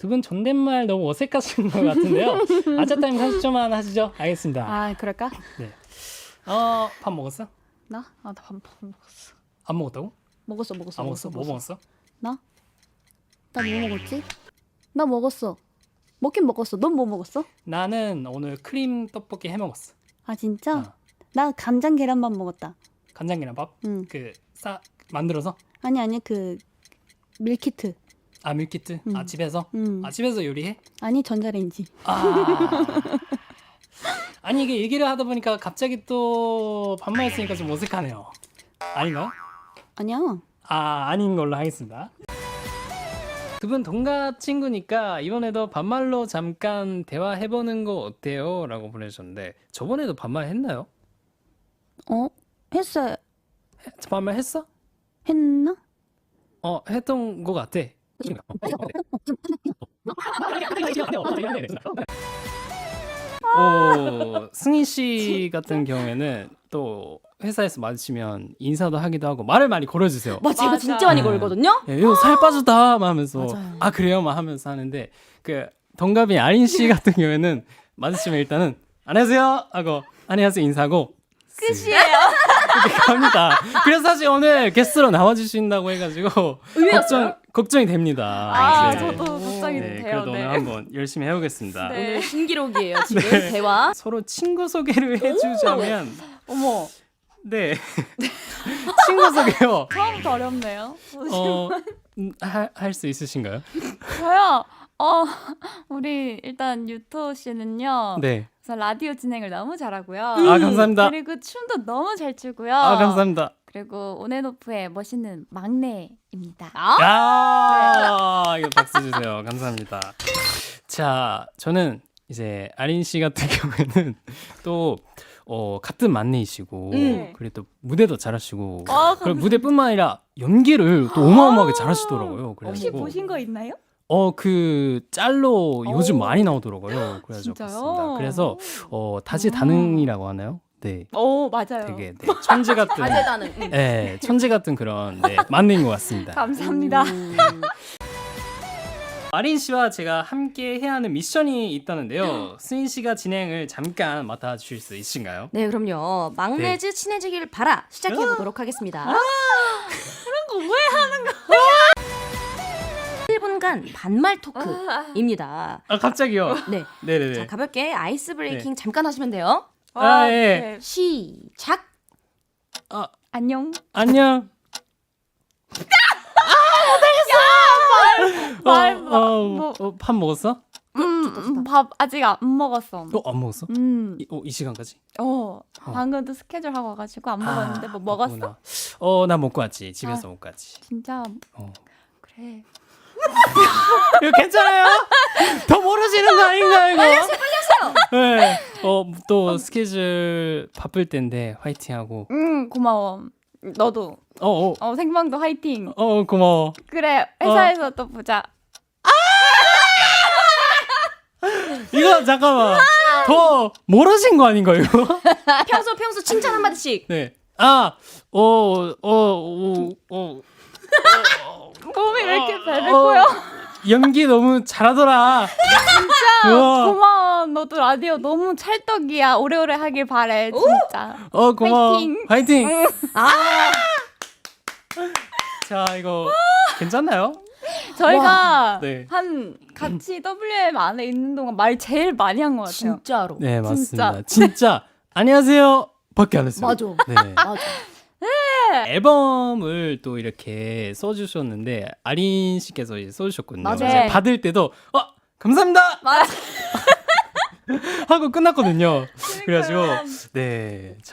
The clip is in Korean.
두 분 존댓말 너무 어색하신 것 같은데요. 아짜 타임 30초만 하시죠. 알겠습니다. 아 그럴까? 어, 밥 먹었어? 나? 아, 나밥 먹었어. 안 먹었다고? 먹었어, 먹었어. 안 먹었어? 뭐 먹었어? 나? 나 뭐 먹었지? 나 먹었어. 먹긴 먹었어. 넌 뭐 먹었어? 나는 오늘 크림 떡볶이 해 먹었어. 아 진짜? 어. 나 간장 계란밥 먹었다. 간장 계란밥. 응. 그싸 만들어서 아니 아니 그 밀키트. 아 밀키트. 음. 아 집에서. 응. 아 집에서 요리해? 아니 전자레인지. 아. 아니 이게 얘기를 하다 보니까 갑자기 또 반말했으니까 좀 어색하네요. 아닌가요? 아니야. 아 아닌 걸로 하겠습니다. 두분 동갑 친구니까 이번에도 반말로 잠깐 대화해보는 거 어때요? 라고 보내주셨는데 저번에도 반말 했나요? 어? 했어. 반말 했어? 했나? 어 했던 거 같아. 오, 승희 씨 같은 경우에는 또 회사에서 마주치면 인사도 하기도 하고 말을 많이 걸어주세요. 맞아, 이거 맞아. 진짜 많이 네. 걸거든요. 예, 이거 살 빠졌다 막 하면서 맞아요. 아 그래요 막 하면서 하는데 그 동갑인 아린 씨 같은 경우에는 마주치면 일단은 안녕하세요 하고 안녕하세요 인사하고 끝이에요 이렇게 갑니다. 그래서 사실 오늘 게스트로 나와주신다고 해가지고 걱정 걱정이 됩니다. 아, 네. 저도 걱정이 네, 돼요. 그래도 네. 오늘 한번 열심히 해보겠습니다. 네. 오늘 신기록이에요 지금 네. 대화. 서로 친구 소개를 해주자면 어머, 네 친구 소개요. 처음부터 어렵네요. 어 할 수 있으신가요? 저요. 어, 우리 일단 유토 씨는요. 네. 우선 라디오 진행을 너무 잘하고요. 아 감사합니다. 그리고 춤도 너무 잘 추고요. 아 감사합니다. 그리고 온앤오프의 멋있는 막내입니다. 아 이거 박수 주세요. 감사합니다. 자 저는 이제 아린 씨 같은 경우에는 또 어, 같은 만내이시고 음. 그리고 또 무대도 잘하시고 아, 그리고 무대뿐만 아니라 연기를 또 어마어마하게 잘하시더라고요. 혹시 그래가지고 보신 거 있나요? 어 그 짤로 요즘 오. 많이 나오더라고요. 그래서 진짜요? 그래서 어 음. 다재다능이라고 하나요? 네, 오, 맞아요. 되게 네, 천재 같은 다재다능. 응. 네, 천재 같은 그런 네, 만내인 것 같습니다. 감사합니다. 음. 아린 씨와 제가 함께 해야 하는 미션이 있다는데요. 승인 씨가 진행을 잠깐 맡아 주실 수 있으신가요? 네, 그럼요. 막내즈 친해지길 바라 시작해 보도록 하겠습니다. 그런 거 왜 하는 거야? 1분간 반말 토크입니다. 아 갑자기요. 네. 네, 네, 자, 네. 가볍게 아이스 브레이킹 잠깐 하시면 돼요. 아, 예. 네. 시작. 안녕. 안녕. 말, 어, 어, 뭐- 어, 밥 먹었어? 음, 음, 밥 아직 안 먹었어. 어, 안 먹었어? 음, 이, 어, 이 시간까지? 어, 어. 방금도 스케줄 하고 와가지고 안 먹었는데 뭐 먹었어? 먹었구나. 어, 나 먹고 왔지. 집에서 먹고 왔지. 진짜 어. 그래. 이거 괜찮아요? 더 멀어지는 거 아닌가요, 이거? 빨렸어요, 빨렸어요. 네. 어, 또 스케줄 바쁠 텐데 화이팅하고. 음, 고마워. 너도 어, 어, 어 생방도 화이팅. 어, 고마워. 그래 회사에서 또 보자. 이거 잠깐만. 더 멀어진 거 아닌가요? 평소 평소 칭찬 한 마디씩. 네. 아, 어, 어, 어, 어, 몸이 왜 이렇게 어, 베베고요? 연기 너무 잘하더라. 진짜. 우와. 고마워. 너도 라디오 너무 찰떡이야. 오래오래 하길 바래. 진짜. 어, 고마워. 화이팅. 화이팅. 아, 자, 이거 괜찮나요? 저희가 네. 한 같이 WM 안에 있는 동안 말 제일 많이 한 것 같아요. 진짜로. 네, 맞습니다. 진짜 안녕하세요. 밖에 안 했어요. 맞아. 네. 맞아. 앨범을 또 이렇게 써주셨는데 아린 씨께서 이제 써주셨거든요. 맞아요. 받을 때도 어 감사합니다 맞아. 하고 끝났거든요. 그래가지고 네. 자,